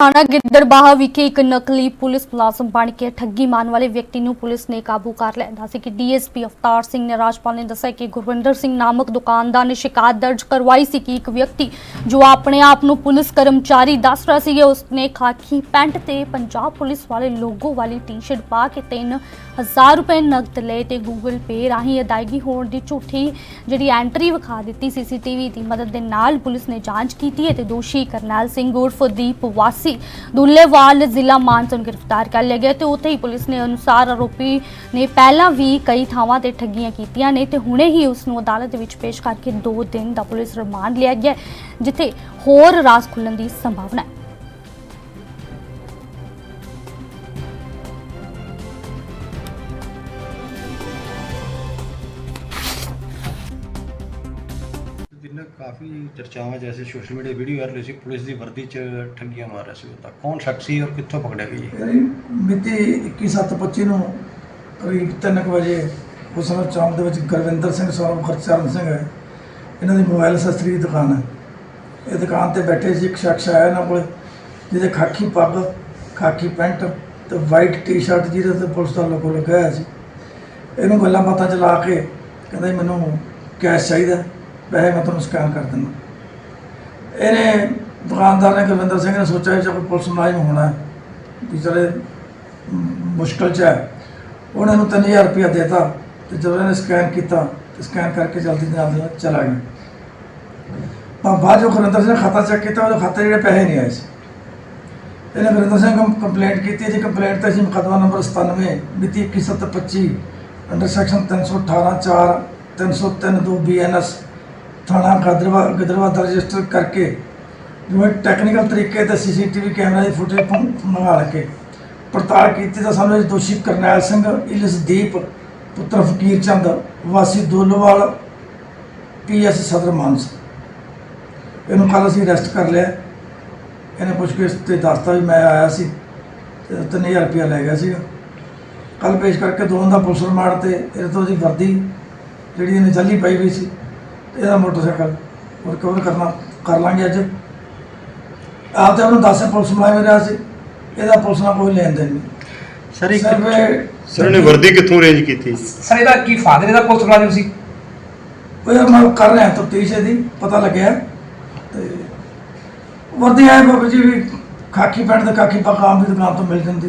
ਥਾਣਾ ਗਿੱਦੜਬਾਹਾ ਵਿਖੇ ਇੱਕ ਨਕਲੀ ਪੁਲਿਸ ਮੁਲਾਜ਼ਮ ਬਣ ਕੇ ਠੱਗੀ ਮਾਰਨ ਵਾਲੇ ਵਿਅਕਤੀ ਨੂੰ ਪੁਲਿਸ ਨੇ ਕਾਬੂ ਕਰ ਲਿਆ ਦੱਸਿਆ ਕਿ ਡੀਐਸਪੀ ਅਵਤਾਰ ਸਿੰਘ ਨੇ ਰਾਜਪਾਲ ਨੇ ਦੱਸਿਆ ਕਿ ਗੁਰਵਿੰਦਰ ਸਿੰਘ ਨਾਮਕ ਦੁਕਾਨਦਾਰ ਨੇ ਸ਼ਿਕਾਇਤ ਦਰਜ ਕਰਵਾਈ ਸੀ ਕਿ ਇੱਕ ਵਿਅਕਤੀ ਜੋ ਆਪਣੇ ਆਪ ਨੂੰ ਪੁਲਿਸ ਕਰਮਚਾਰੀ ਦੱਸ ਰਿਹਾ ਸੀ, ਉਸਨੇ ਖਾਕੀ ਪੈਂਟ ਤੇ ਪੰਜਾਬ ਪੁਲਿਸ ਵਾਲੇ ਲੋਗੋ ਵਾਲੀ ਟੀ-ਸ਼ਰਟ ਪਾ ਕੇ 3000 ਰੁਪਏ ਨਕਦ ਲਏ ਤੇ ਗੂਗਲ ਪੇ ਰਾਹੀਂ ਅਦਾਇਗੀ ਹੋਣ ਦੀ ਝੂਠੀ ਜਿਹੜੀ ਐਂਟਰੀ ਵਿਖਾ ਦਿੱਤੀ ਸੀਸੀਟੀਵੀ ਦੀ ਮਦਦ ਦੇ ਨਾਲ ਪੁਲਿਸ ਨੇ ਜਾਂਚ ਕੀਤੀ ਹੈ ਤੇ ਦੋਸ਼ੀ ਕਰਨੈਲ ਸਿੰਘ ਉਰਫ ਦੀਪ ਵਾਸੀ ਦੁੱਲੇਵਾਲ ਜ਼ਿਲ੍ਹਾ ਮਾਨਸਾ ਨੂੰ ਗ੍ਰਿਫਤਾਰ ਕਰ ਲਿਆ ਗਿਆ ਤੇ ਉੱਥੇ ਹੀ ਪੁਲਿਸ ਨੇ ਅਨੁਸਾਰ ਆਰੋਪੀ ਨੇ ਪਹਿਲਾਂ ਵੀ ਕਈ ਥਾਵਾਂ ਤੇ ਠੱਗੀਆਂ ਕੀਤੀਆਂ ਨੇ ਤੇ ਹੁਣੇ ਹੀ ਉਸ ਨੂੰ ਅਦਾਲਤ ਵਿੱਚ ਪੇਸ਼ ਕਰਕੇ 2 ਦਿਨ ਦਾ ਪੁਲਿਸ ਰਿਮਾਂਡ ਲਿਆ ਗਿਆ, ਜਿੱਥੇ ਹੋਰ ਰਾਸ ਖੁੱਲਣ ਦੀ ਸੰਭਾਵਨਾ ਹੈ। ਦਿਨ ਕਾਫੀ ਚਰਚਾਵਾਂ ਜੈਸੇ ਸੋਸ਼ਲ ਮੀਡੀਆ ਵੀਡੀਓ ਆ ਰਹੀ ਸੀ, ਪੁਲਿਸ ਦੀ ਵਰਦੀ 'ਚ ਠੱਗੀਆਂ ਮਾਰ ਰਿਹਾ ਸੀ ਉਹਦਾ ਕੌਣ ਸ਼ਖਸ ਸੀ ਔਰ ਕਿੱਥੋਂ ਪਕੜਿਆ ਗਿਆ ਜੀ ਮਿਤੀ 21/7/25 ਨੂੰ ਕਰੀਬ 3 ਕੁ ਵਜੇ ਸਮੇਂ ਚੌਂਕ ਦੇ ਵਿੱਚ ਗੁਰਵਿੰਦਰ ਸਿੰਘ ਸੌਰਵ ਖਰਚਰਨ ਸਿੰਘ ਹੈ। ਇਹਨਾਂ ਦੀ ਮੋਬਾਈਲ ਸ਼ਸਤਰੀ ਦੀ ਦੁਕਾਨ ਹੈ। ਇਹ ਦੁਕਾਨ ਤੇ ਬੈਠੇ ਸੀ, ਇੱਕ ਸ਼ਖਸ ਆਇਆ ਇਹਨਾਂ ਕੋਲ, ਜਿਹਦੇ ਖਾਕੀ ਪੱਗ, ਖਾਕੀ ਪੈਂਟ ਤੇ ਵਾਈਟ ਟੀ-ਸ਼ਰਟ ਜਿਹਦੇ ਤੇ ਪੁਲਿਸ ਦਾ ਲੋਗੋ ਲੱਗਾ ਹੋਇਆ ਸੀ। ਇਹਨੂੰ ਗੱਲਾਂ ਬਾਤਾਂ ਚਲਾ ਕੇ ਕਹਿੰਦਾ ਮੈਨੂੰ ਕੈਸ਼ ਚਾਹੀਦਾ। ਪੈਸੇ ਮੈਂ ਤੁਹਾਨੂੰ ਸਕੈਨ ਕਰ ਦਿੰਦਾ। ਇਹਨੇ ਦੁਕਾਨਦਾਰ ਨੇ ਕੁਲਵਿੰਦਰ ਸਿੰਘ ਨੇ ਸੋਚਿਆ ਵੀ ਚੱਲ ਪੁਲਿਸ ਮੁਲਾਜ਼ਮ ਹੋਣਾ ਵੀ ਚਲੇ ਮੁਸ਼ਕਲ ਚ ਹੈ। ਉਹਨਾਂ ਨੂੰ 3000 ਰੁਪਇਆ ਦੇਤਾ ਤੇ ਜਦੋਂ ਇਹਨੇ ਸਕੈਨ ਕੀਤਾ ਤੇ ਸਕੈਨ ਕਰਕੇ ਜਲਦੀ ਦੇ ਨਾਲ ਦੇ ਚਲਾ ਗਿਆ। ਪਰ ਬਾਅਦ ਜੋ ਗੁਰਵਿੰਦਰ ਸਿੰਘ ਖਾਤਾ ਚੈੱਕ ਕੀਤਾ, ਉਹਦੇ ਖਾਤੇ ਜਿਹੜੇ ਪੈਸੇ ਨਹੀਂ ਆਏ ਸੀ। ਇਹਨੇ ਗੁਰਵਿੰਦਰ ਸਿੰਘ ਨੂੰ ਕੰਪਲੇਂਟ ਕੀਤੀ, ਜੀ ਕੰਪਲੇਂਟ ਤੇ ਅਸੀਂ ਮੁਕੱਦਮਾ ਨੰਬਰ 97 ਮਿਤੀ 21/7/25 ਅੰਡਰ ਸੈਕਸ਼ਨ 318 4 303 2 ਬੀਐਨਐਸ ਥਾਣਾ ਗਦਰਵਾ ਗਦਰਵਾ ਦਾ ਰਜਿਸਟਰ ਕਰਕੇ ਜਿਵੇਂ ਟੈਕਨੀਕਲ ਤਰੀਕੇ ਤੇ ਸੀਸੀਟੀਵੀ ਕੈਮਰਾ ਦੀ ਫੁਟੇਜ ਮੰਗਾ ਕੇ ਪੜਤਾਲ ਕੀਤੀ ਤਾਂ ਸਾਨੂੰ ਦੋਸ਼ੀ ਕਰਨੈਲ ਸਿੰਘ ਇਲਸਦੀਪ ਪੁੱਤਰ ਫਕੀਰ ਚੰਦ, ਵਾਸੀ ਦੋਲੋਵਾਲ ਪੀਐਸ ਸਦਰ ਮਾਨਸ ਇਹਨੂੰ ਕੱਲ ਅਸੀਂ ਅਰੈਸਟ ਕਰ ਲਿਆ। ਇਹਨੇ ਪੁੱਛ ਕੇ ਤੇ ਦੱਸਤਾ ਵੀ ਮੈਂ ਆਇਆ ਸੀ ਤੇ 3000 ਰੁਪਇਆ ਲੈ ਗਿਆ ਸੀਗਾ। ਕੱਲ ਪੇਸ਼ ਕਰਕੇ ਦੋਵਾਂ ਦਾ ਪੁਲਿਸ ਰਿਮਾਂਡ ਤੇ ਇਹਦੇ ਤੋਂ ਉਹਦੀ ਵਰਦੀ ਜਿਹੜੀ ਇਹਨੇ ਚੱਲੀ ਪਈ ਹੋਈ ਸੀ। ਇਹਦਾ ਮੋਟਰਸਾਈਕਲ ਰਿਕਵਰ ਕਰਨਾ ਕਰ ਲਾਂਗੇ ਅੱਜ। ਆਪ ਤੇ ਉਹਨੂੰ ਦੱਸਿਆ ਪੁਲਿਸ ਮੁਲਾਜ਼ਮ ਰਿਹਾ ਸੀ ਇਹਦਾ ਪੁਲਿਸ ਨਾਲ ਕੋਈ ਲੈਣ ਦੇਣ ਨਹੀਂ। ਸਰ ਇੱਕ ਸਰ ਉਹਨੇ ਵਰਦੀ ਕਿੱਥੋਂ ਅਰੇਂਜ ਕੀਤੀ? ਸਰ ਇਹਦਾ ਕੀ ਫਾਦਰ ਇਹਦਾ ਪੁਲਿਸ ਮੁਲਾਜ਼ਮ ਸੀ? ਉਹ ਯਾਰ ਮੈਂ ਕਰ ਰਿਹਾ ਤਫਤੀਸ਼ ਇਹਦੀ ਪਤਾ ਲੱਗਿਆ। ਤੇ ਵਰਦੀ ਆਏ ਬਾਬਾ ਜੀ ਵੀ ਖਾਕੀ ਪੈਂਟ ਤੇ ਖਾਕੀ ਪੱਗ ਆਮ ਦੀ ਦੁਕਾਨ ਤੋਂ ਮਿਲ ਜਾਂਦੀ।